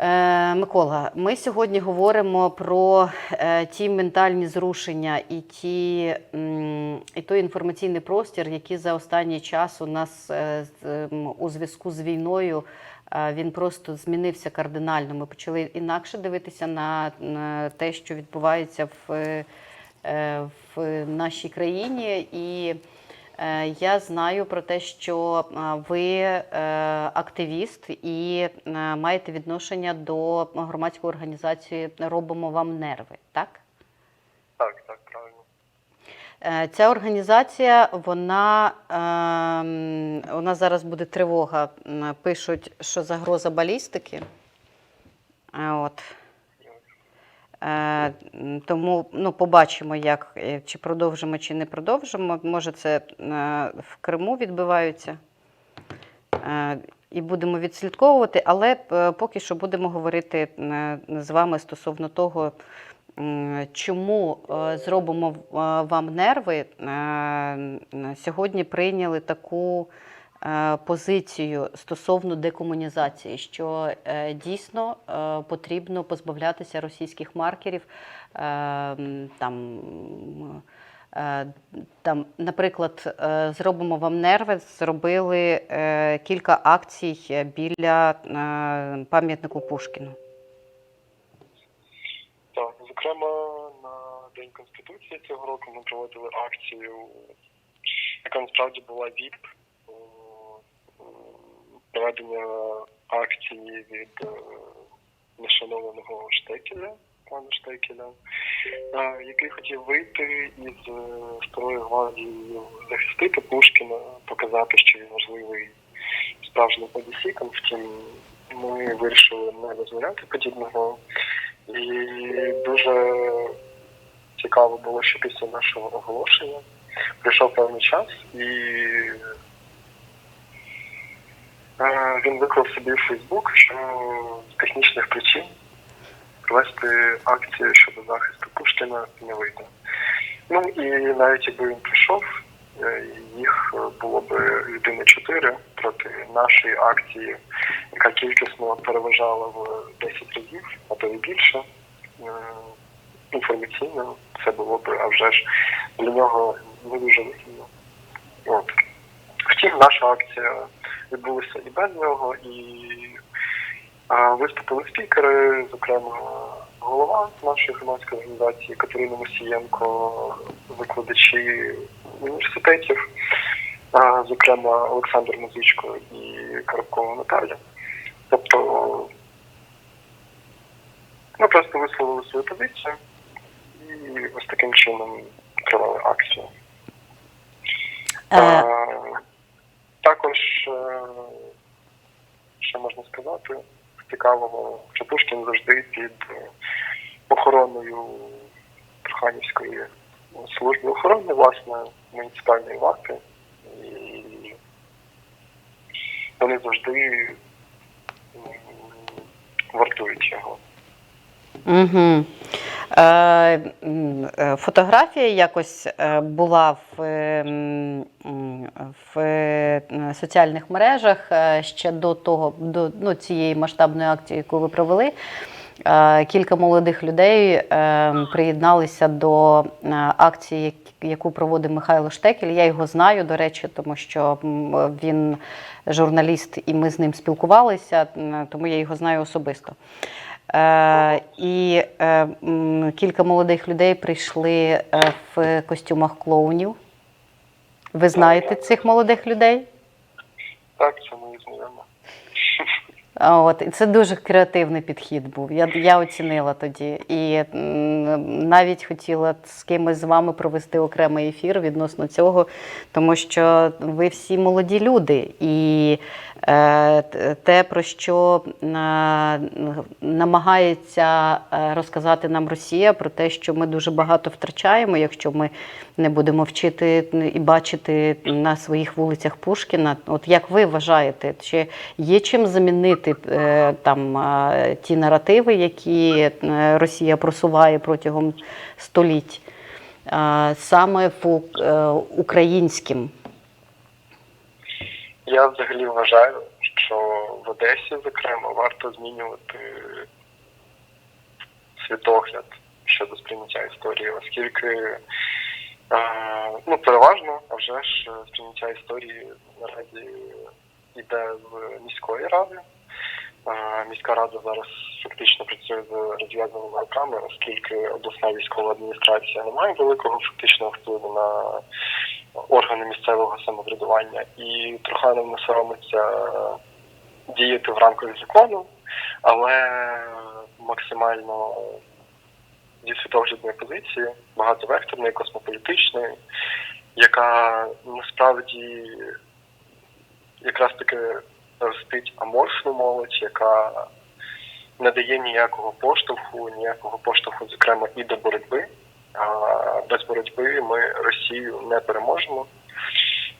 Е, Микола, ми сьогодні говоримо про е, ті ментальні зрушення і, ті, і той інформаційний простір, який за останній час у нас е, у зв'язку з війною. Він просто змінився кардинально. Ми почали інакше дивитися на, те, що відбувається в, в нашій країні. І Я знаю про те, що е, ви е, активіст і е, маєте відношення до громадської організації Робимо вам нерви, так? Так, так, правильно. Е, Ця організація, вона ем, у нас зараз буде тривога. Пишуть, що загроза балістики. Е, От. Е, Тому ну, побачимо, як, е, чи продовжимо, чи не продовжимо. Може, це е, в Криму відбиваються. І будемо відслідковувати, але поки що будемо говорити з вами стосовно того, чому зробимо вам нерви. Сьогодні прийняли таку позицію стосовно декомунізації, що е, дійсно е, потрібно позбавлятися російських маркерів. е, Там, е, там, наприклад, е, зробимо вам нерви, зробили е, кілька акцій е, біля е, пам'ятнику Пушкіну. Так, зокрема, на День Конституції цього року ми проводили акцію, яка насправді була ВІП проведення акції від е, нешанованого Штекеля, пана Штекеля, е, який хотів вийти із е, старої гвардії, захистити Пушкіна, показати, що він важливий справжнім подісіком. Втім, ми вирішили не дозволяти подібного. І дуже цікаво було, що після нашого оголошення прийшов певний час, і е, він виклав собі в Фейсбук, що з технічних причин провести акцію щодо захисту Пушкіна не вийде. Ну і навіть якби він прийшов, е, їх було б людини чотири проти нашої акції, яка кількісно переважала в 10 разів, а то і більше. Інформаційно це було б, а вже ж для нього не дуже вигідно. От. Втім, наша акція відбулася і без нього, і а, виступили спікери, зокрема, голова нашої громадської організації Катерина Мосієнко, викладачі університетів, а, зокрема Олександр Музичко і Коробкова Наталя. Тобто ми просто висловили свою позицію і ось таким чином тривали акцію. Е, Е, Також, е, що можна сказати, цікавого, що Пушкін завжди під е, охороною Труханівської служби охорони, власне, муніципальної варти. І вони завжди вартують його. Угу. Фотографія якось була в, в е, соціальних мережах е, ще до того, до ну, цієї масштабної акції, яку ви провели. Е, Кілька молодих людей приєдналися до акції, яку проводив Михайло Штекель. Я його знаю, до речі, тому що він журналіст, і ми з ним спілкувалися, тому я його знаю особисто. І кілька молодих людей прийшли в костюмах клоунів. Ви знаєте цих молодих людей? Так, це мої знайомі. От, і це дуже креативний підхід був. Я, я оцінила тоді. І навіть хотіла з кимось з вами провести окремий ефір відносно цього, тому що ви всі молоді люди. І те, про що е, намагається е, розказати нам Росія, про те, що ми дуже багато втрачаємо, якщо ми не будемо вчити і бачити на своїх вулицях Пушкіна. От як ви вважаєте, чи є чим замінити е, там е, ті наративи, які е, Росія просуває протягом століть, е, саме е, українським? Я взагалі вважаю, що в Одесі, зокрема, варто змінювати світогляд щодо сприйняття історії, оскільки е, ну, переважно, а вже ж сприйняття історії наразі йде з міської ради. Е, Міська рада зараз фактично працює з розв'язаними руками, оскільки обласна військова адміністрація не має великого фактичного впливу на самоврядування, і Труханов не соромиться діяти в рамках закону, але максимально зі світоглядної позиції, багатовекторної, космополітичної, яка насправді якраз таки ростить аморфну молодь, яка не дає ніякого поштовху, ніякого поштовху, зокрема, і до боротьби. Без боротьби ми Росію не переможемо.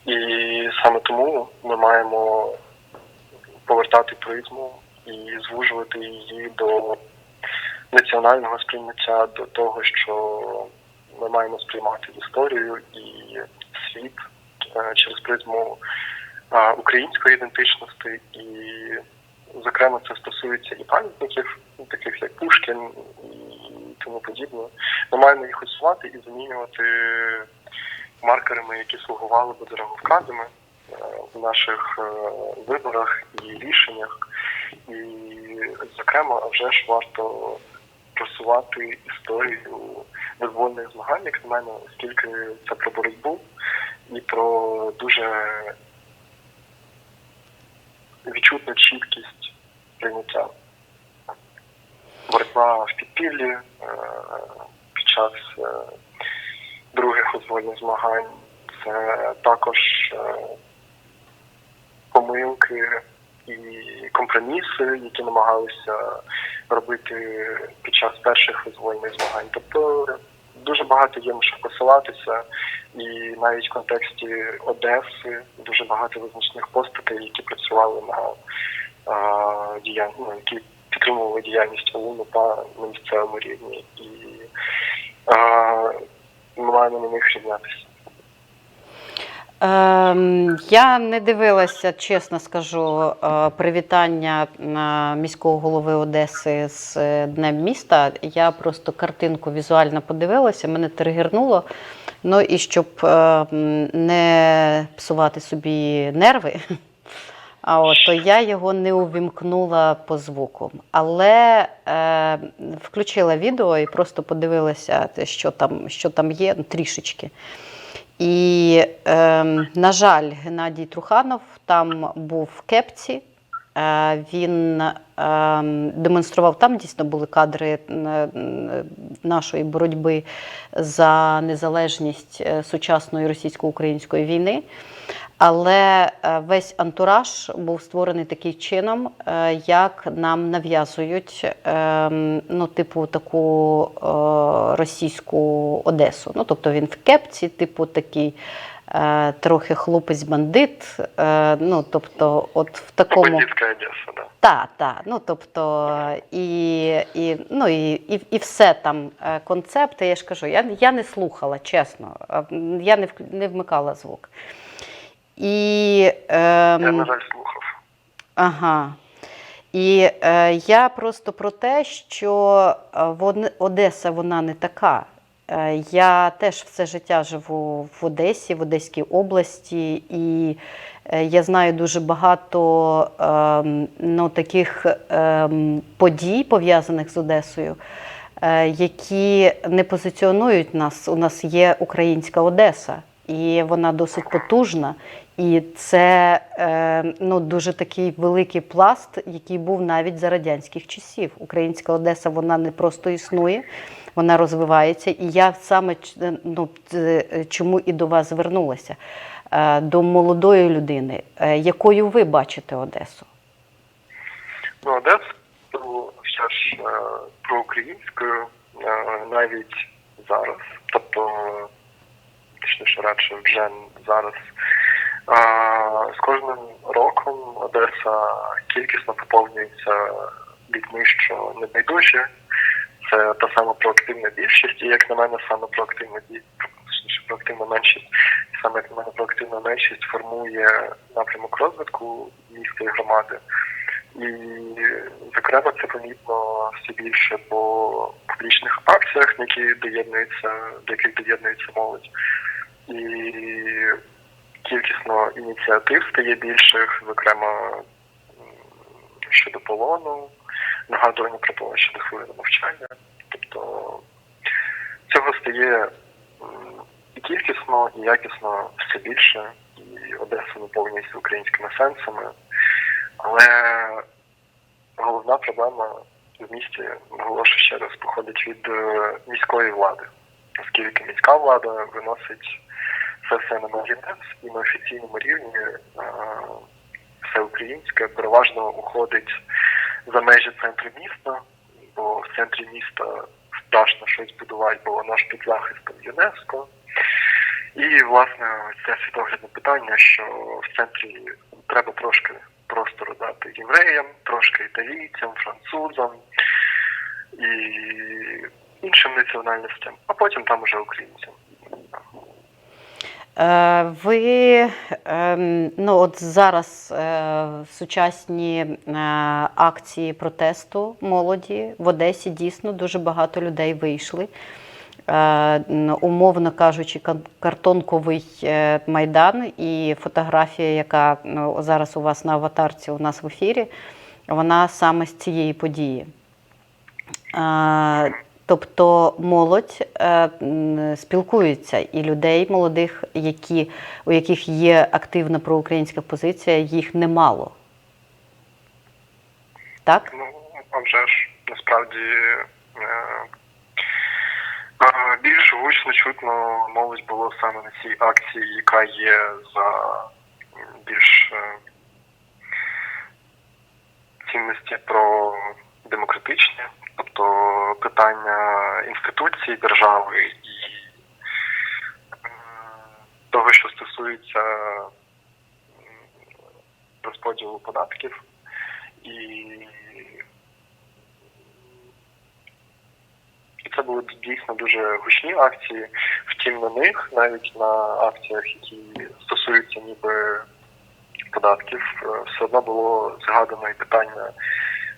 І саме тому ми маємо повертати призму і звужувати її до національного сприйняття, до того, що ми маємо сприймати історію і світ е, через призму української ідентичності, і, зокрема, це стосується і пам'ятників, таких як Пушкін і тому подібне. Ми маємо їх усувати і замінювати маркерами, які слугували би дороговказами е, в наших е, виборах і рішеннях. І, зокрема, вже ж варто просувати історію визвольних змагань, як на мене, оскільки це про боротьбу і про дуже відчутну чіткість прийняття. Боротьба в підпіллі е, під час других визвольних змагань це також е, помилки і компроміси, які намагалися робити під час перших визвольних змагань. Тобто дуже багато є на що посилатися, і навіть в контексті Одеси дуже багато визначних постатей, які працювали на а, ну, які підтримували діяльність ОУН та на місцевому рівні, і а, ми маємо на них рівнятися. Ем, я не дивилася, чесно скажу, е, привітання е, міського голови Одеси з е, Днем міста. Я просто картинку візуально подивилася, мене тригернуло. Ну і щоб не псувати собі нерви, а от, то я його не увімкнула по звуку. Але е, включила відео і просто подивилася, що там, що там є, ну, трішечки. І, е, на жаль, Геннадій Труханов там був в кепці. Е, він е, демонстрував там дійсно були кадри е, нашої боротьби за незалежність е, сучасної російсько-української війни. Але е, весь антураж був створений таким чином, е, як нам нав'язують е, ну, типу таку е, російську Одесу. Ну, тобто він в кепці, типу такий трохи хлопець-бандит. Ну, тобто, от в такому. Одеса, да. Так, так. Ну тобто, і, і, ну, і, і, і все там концепти. Я ж кажу, я, я не слухала, чесно. Е, Я не, не вмикала звук. І, Я, ем, на жаль, слухав. Ага. І е, я просто про те, що е, вон- Одеса вона не така. Е, я теж все життя живу в Одесі, в Одеській області, і е, я знаю дуже багато ем, ну, таких ем, подій, пов'язаних з Одесою, е, які не позиціонують нас. У нас є українська Одеса, і вона досить потужна. І це е, ну, дуже такий великий пласт, який був навіть за радянських часів. Українська Одеса вона не просто існує, вона розвивається. І я саме ну, чому і до вас звернулася, е, до молодої людини, е, якою ви бачите Одесу? Ну, Одесу, все ж е, проукраїнською е, навіть зараз, тобто, точніше радше вже зараз. З кожним роком Одеса кількісно поповнюється людьми, що небайдужі. Це та сама проактивна більшість, і як на мене, саме проактивна проактивна меншість саме як на мене проактивна меншість формує напрямок розвитку міста і громади. І, зокрема, це помітно все більше по публічних акціях, які доєднується, до яких доєднується молодь. І кількісно ініціатив стає більших, зокрема щодо полону, нагадування про те, щодо хвилини мовчання. Тобто цього стає і кількісно, і якісно все більше, і Одеса наповнюється українськими сенсами. Але головна проблема в місті, наголошую ще раз, походить від е, міської влади, оскільки міська влада виносить це все на маргінес і на офіційному рівні е, все українське переважно уходить за межі центру міста, бо в центрі міста страшно щось будувати, бо воно ж під захистом ЮНЕСКО. І, власне, це світоглядне питання, що в центрі треба трошки простору дати євреям, трошки італійцям, французам і іншим національностям, а потім там уже українцям. Е, Ви ем, ну от зараз е, сучасні е, акції протесту молоді в Одесі дійсно дуже багато людей вийшли. Умовно кажучи, картонковий майдан і фотографія, яка ну, зараз у вас на аватарці у нас в ефірі, вона саме з цієї події. Тобто молодь е, спілкується, і людей молодих, які, у яких є активна проукраїнська позиція, їх немало. Так? Ну, а вже ж насправді е, більш гучно чутно молодь було саме на цій акції, яка є за більш е, цінності про демократичні, тобто питання інституцій держави і того, що стосується розподілу податків. І, і це були дійсно дуже гучні акції. Втім, на них, навіть на акціях, які стосуються ніби податків, е, все одно було згадано і питання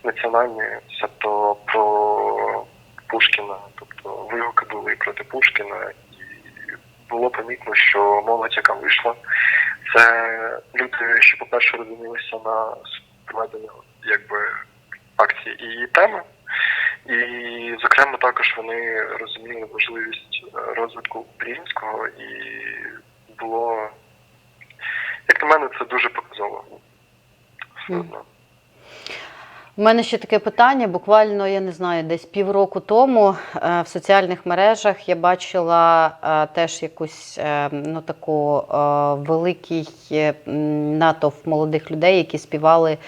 національне, тобто про Пушкіна, тобто вигуки були проти Пушкіна, і було помітно, що молодь, яка вийшла, це люди, що, по-перше, розумілися на проведення якби акції і теми. І, зокрема, також вони розуміли важливість е, розвитку українського, і було, як на мене, це дуже показово. Одно. У мене ще таке питання. Буквально, я не знаю, десь півроку тому е, в соціальних мережах я бачила е, теж якусь е, ну, таку великий натовп молодих людей, які співали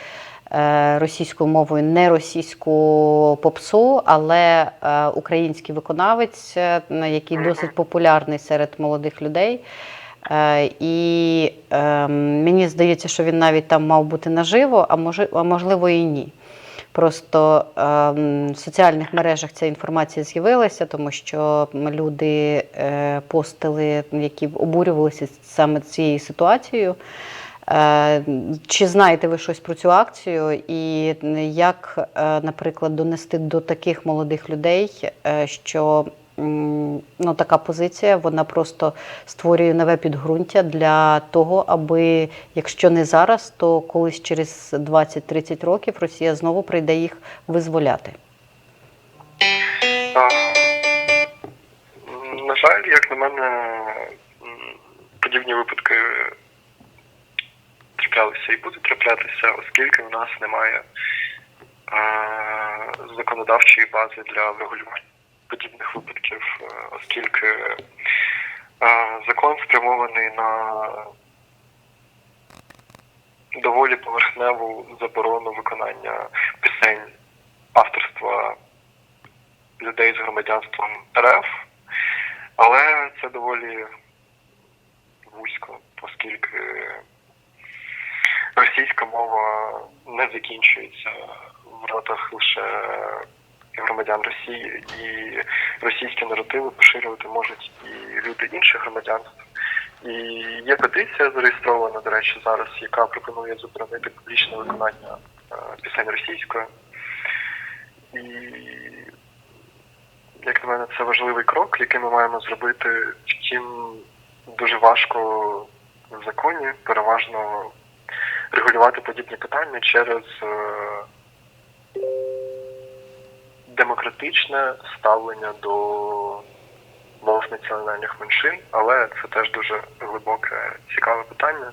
російською мовою, не російську попсу, але український виконавець, на який досить популярний серед молодих людей. І е, мені здається, що він навіть там мав бути наживо, а можливо і ні. Просто ем, в соціальних мережах ця інформація з'явилася, тому що люди е, постили, які обурювалися саме цією ситуацією. Е, Чи знаєте ви щось про цю акцію, і як, е, наприклад, донести до таких молодих людей, що ну, така позиція вона просто створює нове підґрунтя для того, аби, якщо не зараз, то колись через 20-30 років Росія знову прийде їх визволяти. На жаль, як на мене, подібні випадки траплялися і будуть траплятися, оскільки в нас немає а, законодавчої бази для врегулювання подібних випадків, е, оскільки закон спрямований на доволі поверхневу заборону виконання пісень авторства людей з громадянством РФ, але це доволі вузько, оскільки російська мова не закінчується в ротах лише громадян Росії, і російські наративи поширювати можуть і люди інших громадянств. І є петиція зареєстрована, до речі, зараз, яка пропонує заборонити публічне виконання е, пісень російською. І як на мене, це важливий крок, який ми маємо зробити. Втім, дуже важко в законі переважно регулювати подібні питання через е, демократичне ставлення до мов національних меншин, але це теж дуже глибоке, цікаве питання.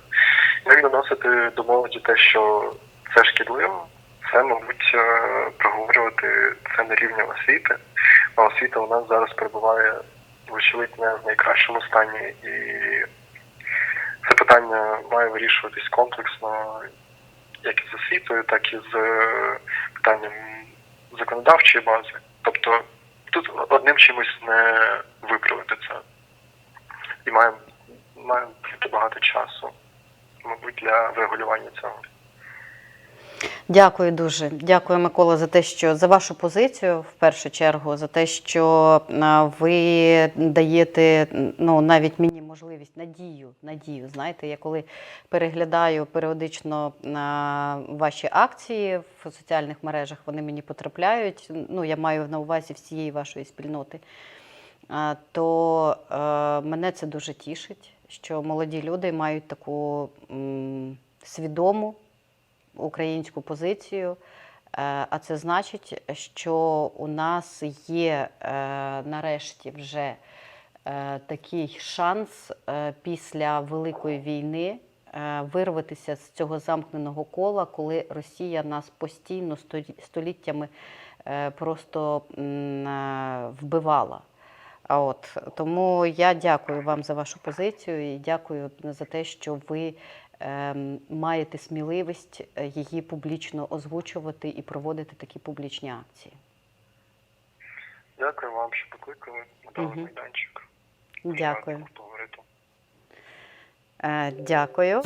Як доносити до молоді те, що це шкідливо, це, мабуть, е, проговорювати це на рівні освіти. А освіта у нас зараз перебуває, вочевидь, не в найкращому стані, і це питання має вирішуватись комплексно, як із освітою, так і з е, питанням законодавчої бази. Тобто тут одним чимось не виправити це. І має, має багато часу, мабуть, для врегулювання цього. Дякую дуже. Дякую, Микола, за те, що за вашу позицію в першу чергу, за те, що ви даєте ну навіть мені можливість надію. Надію. Знаєте, я коли переглядаю періодично ваші акції в соціальних мережах, вони мені потрапляють. Ну, я маю на увазі всієї вашої спільноти. То мене це дуже тішить, що молоді люди мають таку свідому українську позицію. Е, А це значить, що у нас є е, нарешті вже е, такий шанс після Великої війни вирватися з цього замкненого кола, коли Росія нас постійно століттями просто вбивала. От тому я дякую вам за вашу позицію і дякую за те, що ви маєте сміливість е, її публічно озвучувати і проводити такі публічні акції. Дякую вам, що покликали на даний майданчик. Дякую. Е, Дякую.